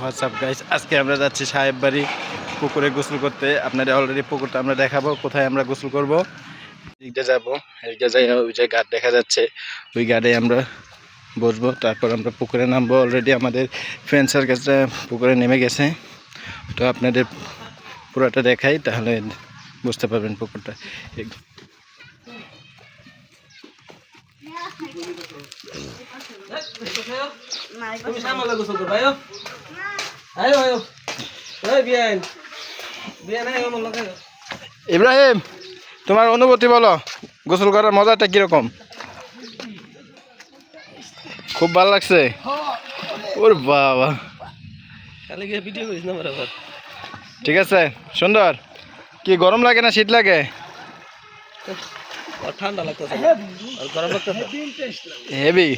WhatsApp guys আজকে আমরা যাচ্ছি সাহেব বাড়ি পুকুরে গোসল করতে। আপনাদের অলরেডি পুকুরটা আমরা দেখাবো, কোথায় আমরা গোসল করব। এদিকটা যাব এদিকটা যাই, ওই যে ঘাট দেখা যাচ্ছে। ওই ঘাটে আমরা বসবো, তারপর আমরা পুকুরে নামবো। অলরেডি আমাদের ফ্রেন্ড সার্কেলটা পুকুরে নেমে গেছে। তো আপনাদের পুরোটা দেখাই, তাহলে বুঝতে পারবেন পুকুরটা। তুমি সামালে গোসল করবা আয়ো আয়ো আয়ো ওই বিয়ান বিয়ান আয়ো আমার লগে ইব্রাহিম তোমার অনুভূতি বলো গোসল করার মজাটা কীরকম? খুব ভালো লাগছে? ওর বাবা। কালে গিয়ে ভিডিও করিস না ঠিক আছে সুন্দর। কি গরম লাগে না শীত লাগে? ঠান্ডা লাগতেছে। গরম লাগতেছে? হেভি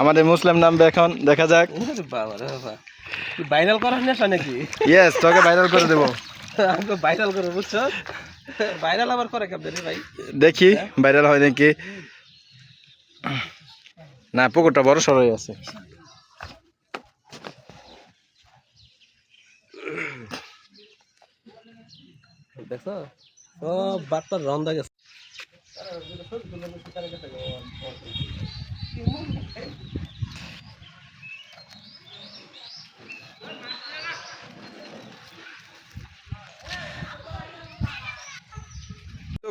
আমাদের মুসলিম নামবে এখন দেখা যাক। বাবা রে বাবা। তুই ভাইরাল করার নেশা নাকি? ইয়েস তোকে ভাইরাল করে দেবো। ভাইরাল করে বুঝছ? ভাইরাল আবার করে কেমন ভাই? দেখি ভাইরাল হয় নাকি? না পুকুরটা বড় সরই আছে। দেখছ? সব বার্তার রন্দা গেছে।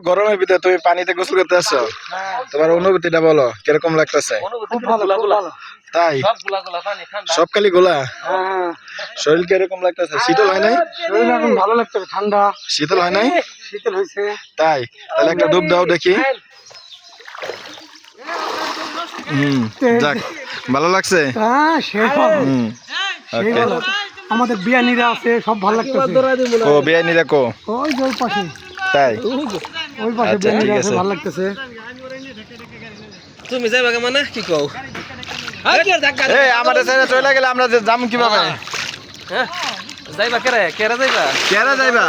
গরমের ভিতরে তুমি পানিতে গোসল করতে আসছো? তোমার অনুভূতিটা বলো কীরকম লাগতেছে? খুব ভালো গুলা তাই? সবগুলা গুলা পানি খালি গোলা? শরীর কীরকম লাগতেছে? শীতল হয় নাই? শরীর এখন ভালো লাগছে ঠান্ডা। শীতল হয় নাই? শীতল হয়েছে। তাই তাহলে একটা ডুব দাও দেখি। হুম যাক ভালো লাগছে? হ্যাঁ ভালো। ভালো। আমাদের বিয়ানিরা আছে সব ভালো লাগতেছে। ও বিয়ানি রাখো ওই যে ওই পাশে। তাই। ওই পাশে আচ্ছা, বিয়ানিরা আছে। ভালো লাগতেছে। তুমি যাইবা কে মানে? কি কও? কি এই আমাদের সাইডে চলে গেলে আমরা যে যাম কীভাবে? হ্যাঁ যাইবা কেরে? কেরে যাইবা? কেরা যাইবা?